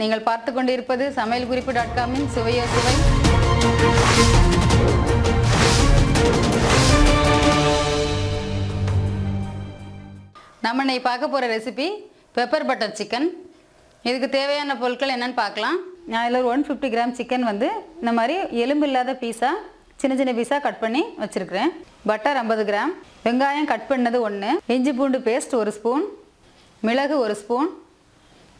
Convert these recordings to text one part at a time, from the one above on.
நீங்கள் பார்த்து கொண்டிருப்பது சமையல் குறிப்பு டாட் காமின் சுவையோ சுவை. நம்ம இன்னைக்கு பார்க்க போகிற ரெசிபி பெப்பர் பட்டர் சிக்கன் இதுக்கு தேவையான பொருட்கள் என்னென்னு பார்க்கலாம். நான் இதில் ஒரு ஒன் ஃபிஃப்டி கிராம் சிக்கன் வந்து இந்த மாதிரி எலும்பு இல்லாத பீஸாக சின்ன சின்ன பீஸாக கட் பண்ணி வச்சுருக்கிறேன். பட்டர் ஐம்பது கிராம் வெங்காயம் கட் பண்ணது ஒன்று இஞ்சி பூண்டு பேஸ்ட் ஒரு ஸ்பூன் மிளகு ஒரு ஸ்பூன்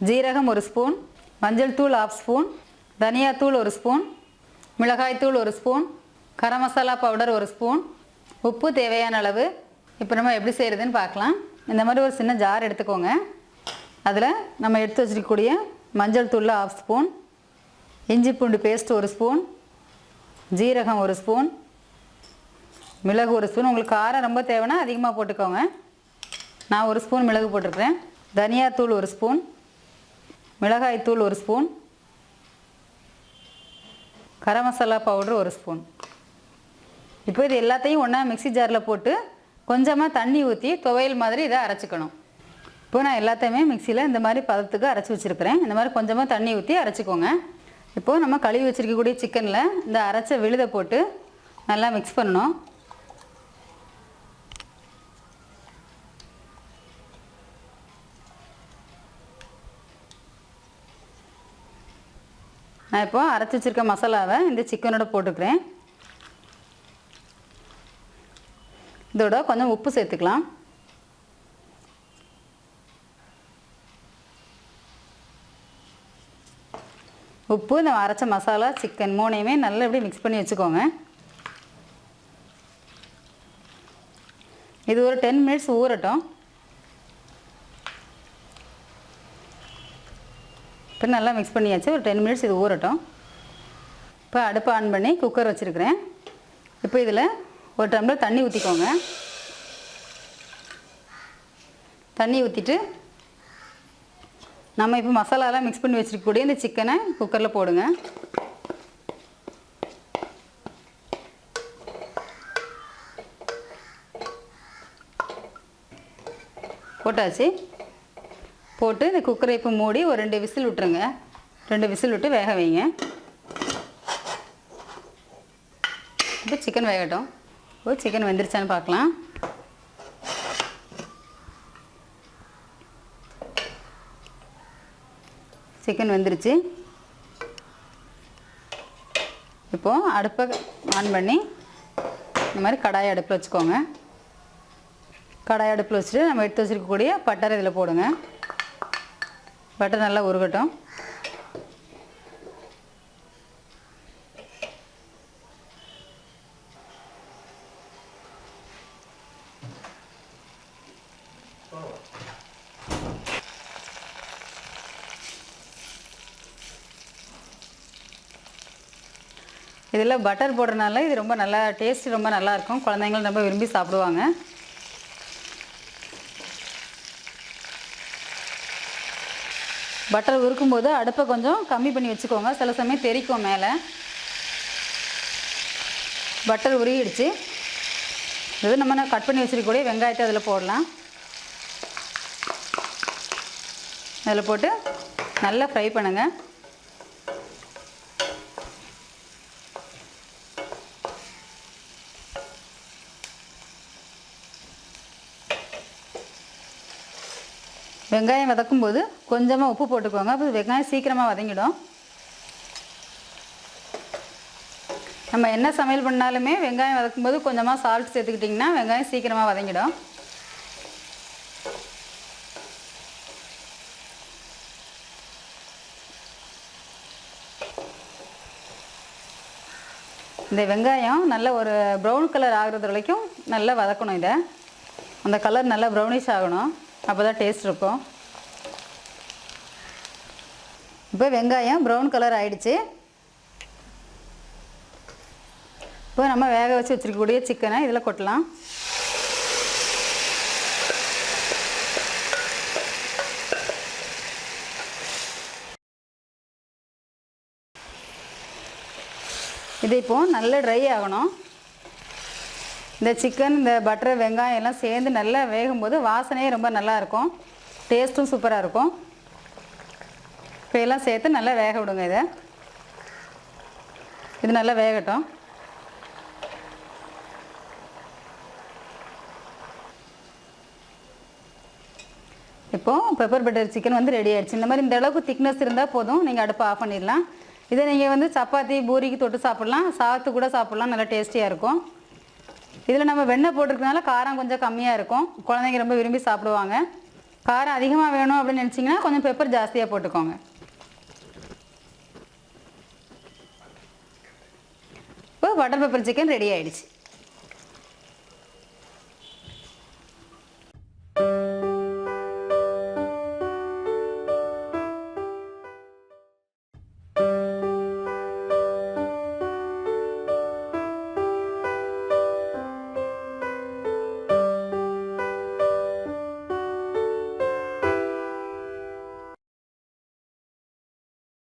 ஜீரகம் ஒரு ஸ்பூன் மஞ்சள் தூள் ஆஃப் ஸ்பூன் தனியாத்தூள் ஒரு ஸ்பூன் மிளகாய்த்தூள் ஒரு ஸ்பூன் கரம் மசாலா பவுடர் ஒரு ஸ்பூன் உப்பு தேவையான அளவு. இப்போ நம்ம எப்படி செய்கிறதுன்னு பார்க்கலாம். இந்த மாதிரி ஒரு சின்ன ஜார் எடுத்துக்கோங்க. அதில் நம்ம எடுத்து வச்சிருக்கக்கூடிய மஞ்சள் தூள் ஆஃப் ஸ்பூன் இஞ்சி பூண்டு பேஸ்ட் ஒரு ஸ்பூன் ஜீரகம் ஒரு ஸ்பூன் மிளகு ஒரு ஸ்பூன் உங்களுக்கு காரம் ரொம்ப தேவைன்னா அதிகமாக போட்டுக்கோங்க. நான் ஒரு ஸ்பூன் மிளகு போட்டிருக்கிறேன். தனியாத்தூள் ஒரு ஸ்பூன் மிளகாய்த்தூள் ஒரு ஸ்பூன். கரம் மசாலா பவுடர் ஒரு ஸ்பூன். இப்போ இது எல்லாத்தையும் ஒன்றா மிக்ஸி ஜாரில் போட்டு கொஞ்சமாக தண்ணி ஊற்றி துவையல் மாதிரி இதை அரைச்சிக்கணும். இப்போ நான் எல்லாத்தையுமே மிக்சியில் இந்த மாதிரி பதத்துக்கு அரைச்சி வச்சுருக்கிறேன். இந்த மாதிரி கொஞ்சமாக தண்ணி ஊற்றி அரைச்சிக்கோங்க. இப்போது நம்ம கழுவி வச்சுருக்கக்கூடிய சிக்கனில் இந்த அரைச்ச விழுதை போட்டு நல்லா மிக்ஸ் பண்ணணும். நான் இப்போ அரைச்சி வச்சிருக்க மசாலாவை இந்த சிக்கனோட போட்டுக்கிறேன். இதோட கொஞ்சம் உப்பு சேர்த்துக்கலாம். உப்பு இந்த அரைச்ச மசாலா சிக்கன் மூணையுமே நல்லா இப்படி மிக்ஸ் பண்ணி வச்சுக்கோங்க. இது ஒரு டென் மினிட்ஸ் ஊறட்டும். இப்போ நல்லா மிக்ஸ் பண்ணியாச்சு. ஒரு டென் மினிட்ஸ் இது ஊறட்டும். இப்போ அடுப்பை ஆன் பண்ணி குக்கர் வச்சுருக்கிறேன். இப்போ இதில் ஒரு டம்ளர் தண்ணி ஊற்றிக்கோங்க தண்ணி ஊற்றிட்டு நம்ம இப்போ மசாலாலாம் மிக்ஸ் பண்ணி வச்சுருக்கக்கூடிய இந்த சிக்கனை குக்கரில் போடுங்க. போட்டாச்சு. போட்டு இந்த குக்கரை இப்போ மூடி ஒரு ரெண்டு விசில் விட்டுருங்க. ரெண்டு விசில் விட்டு வேக வைங்க. இப்போ சிக்கன் வேகட்டும். ஓ சிக்கன் வெந்துருச்சான்னு பார்க்கலாம் சிக்கன் வெந்துருச்சு. இப்போது அடுப்பை ஆன் பண்ணி இந்த மாதிரி கடாயை அடுப்பில் வச்சுக்கோங்க. கடாய் அடுப்பில் வச்சுட்டு நம்ம எடுத்து வச்சுருக்கக்கூடிய பட்டரை இதில் போடுங்க. பட்டர் நல்லா உருகட்டும். இதில் பட்டர் போடுறதுனால இது ரொம்ப நல்லா டேஸ்ட் ரொம்ப நல்லா இருக்கும். குழந்தைங்களும் ரொம்ப விரும்பி சாப்பிடுவாங்க. பட்டர் உருக்கும்போது அடுப்பை கொஞ்சம் கம்மி பண்ணி வச்சுக்கோங்க. சில சமயம் தெரிக்கும் மேலே. பட்டர் உருகிடுச்சு. இது நம்ம கட் பண்ணி வச்சுருக்கக்கூடிய வெங்காயத்தை அதில் போடலாம். அதில் போட்டு நல்லா ஃப்ரை பண்ணுங்கள் வெங்காயம் வதக்கும் போது கொஞ்சமாக உப்பு போட்டுக்கோங்க. அப்போ வெங்காயம் சீக்கிரமாக வதங்கிடும். நம்ம என்ன சமையல் பண்ணாலுமே வெங்காயம் வதக்கும் போது கொஞ்சமாக சால்ட் சேர்த்துக்கிட்டிங்கன்னா வெங்காயம் சீக்கிரமாக வதங்கிடும். இந்த வெங்காயம் நல்ல ஒரு ப்ரௌன் கலர் ஆகிறது வரைக்கும் நல்லா வதக்கணும் இதை. அந்த கலர் நல்லா ப்ரௌனிஷ் ஆகணும். அப்போ தான் டேஸ்ட் இருக்கும். இப்போ வெங்காயம் ப்ரௌன் கலர் ஆயிடுச்சு. இப்போ நம்ம வேக வச்சு வச்சுருக்கக்கூடிய சிக்கனை இதில் கொட்டலாம். இது இப்போ நல்லா ட்ரை ஆகணும். இந்த சிக்கன் இந்த பட்டர் வெங்காயம் எல்லாம் சேர்ந்து நல்லா வேகும்போது வாசனையே ரொம்ப நல்லா இருக்கும். டேஸ்ட்டும் சூப்பராக இருக்கும். இப்போ எல்லாம் சேர்த்து நல்லா வேக விடுங்க இதை. இது நல்லா வேகட்டும். இப்போது பெப்பர் பட்டர் சிக்கன் வந்து ரெடி ஆயிடுச்சு. இந்த மாதிரி இந்த அளவுக்கு திக்னஸ் இருந்தால் போதும். நீங்கள் அடுப்பை ஆஃப் பண்ணிடலாம். இதை நீங்கள் வந்து சப்பாத்தி பூரிக்கு தொட்டு சாப்பிட்லாம். சாத்து கூட சாப்பிட்லாம். நல்லா டேஸ்டியாக இருக்கும். இதில் நம்ம வெண்ணெய் போட்டிருக்கனால காரம் கொஞ்சம் கம்மியாக இருக்கும். குழந்தைங்க ரொம்ப விரும்பி சாப்பிடுவாங்க. காரம் அதிகமாக வேணும் அப்படின்னு நினச்சிங்கன்னா கொஞ்சம் பெப்பர் ஜாஸ்தியாக போட்டுக்கோங்க. இப்போ பட்டர் பெப்பர் சிக்கன் ரெடி ஆகிடுச்சு